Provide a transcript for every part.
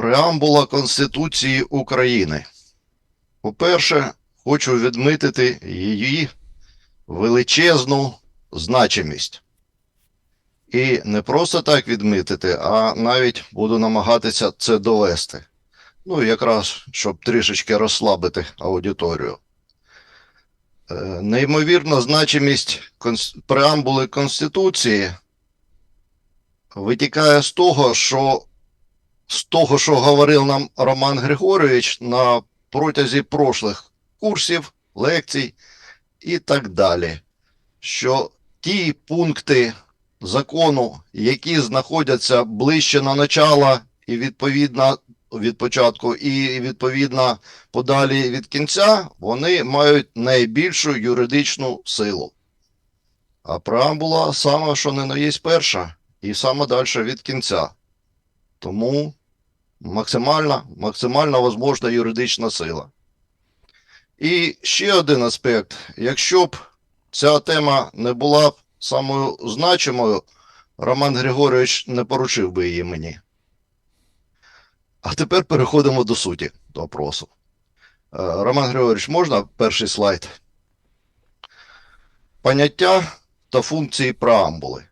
Преамбула Конституції України. По-перше, хочу відмітити її величезну значимість. І не просто так відмітити, а навіть буду намагатися це довести. Ну, якраз, щоб трішечки розслабити аудиторію. Е, Неймовірна значимість преамбули Конституції витікає з того, що з того, що говорив нам Роман Григорович на протязі прошлих курсів, лекцій і так далі, що ті пункти закону, які знаходяться ближче на начало і відповідно від початку, і відповідно подалі від кінця, вони мають найбільшу юридичну силу. А преамбула саме, що не на є перша, і саме далі від кінця. Тому максимальна, максимально возможна юридична сила. І ще один аспект. Якщо б ця тема не була б самою значимою, Роман Григорович не поручив би її мені. А тепер переходимо до суті до опросу. Е, Роман Григорович, можна перший слайд? Поняття та функції преамбули.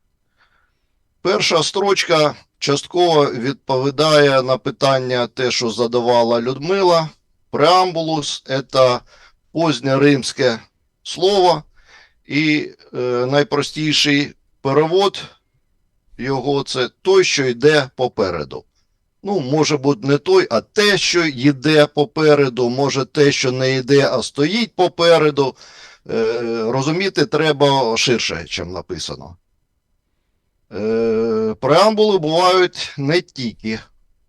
Перша строчка частково відповідає на питання те, що задавала Людмила. Преамбулус це поздньоримське слово, і е, найпростіший перевод його це той, що йде попереду. Ну, може бути не той, а те, що йде попереду, може те, що не йде, а стоїть попереду. Е, розуміти треба ширше, чим написано. Е, преамбули бувають не тільки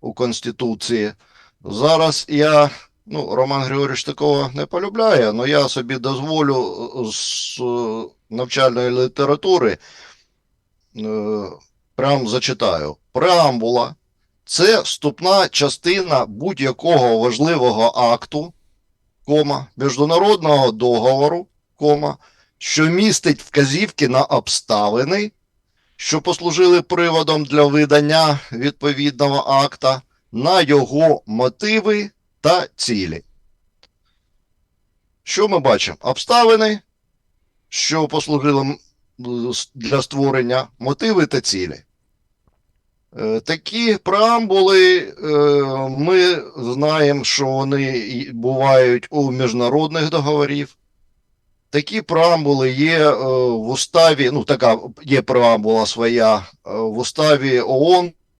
у Конституції. Зараз я, ну, Роман Григорович такого не полюбляє, але я собі дозволю з е, навчальної літератури е, прям зачитаю. Преамбула це вступна частина будь-якого важливого акту, кома, міжнародного договору, кома, що містить вказівки на обставини, що послужили приводом для видання відповідного акта, на його мотиви та цілі. Що ми бачимо? Обставини, що послужили для створення мотиви та цілі. Е, Такі преамбули е, ми знаємо, що вони бувають у міжнародних договорів. Такі преамбули є е, в уставі, ну така є преамбула своя е, в уставі ООН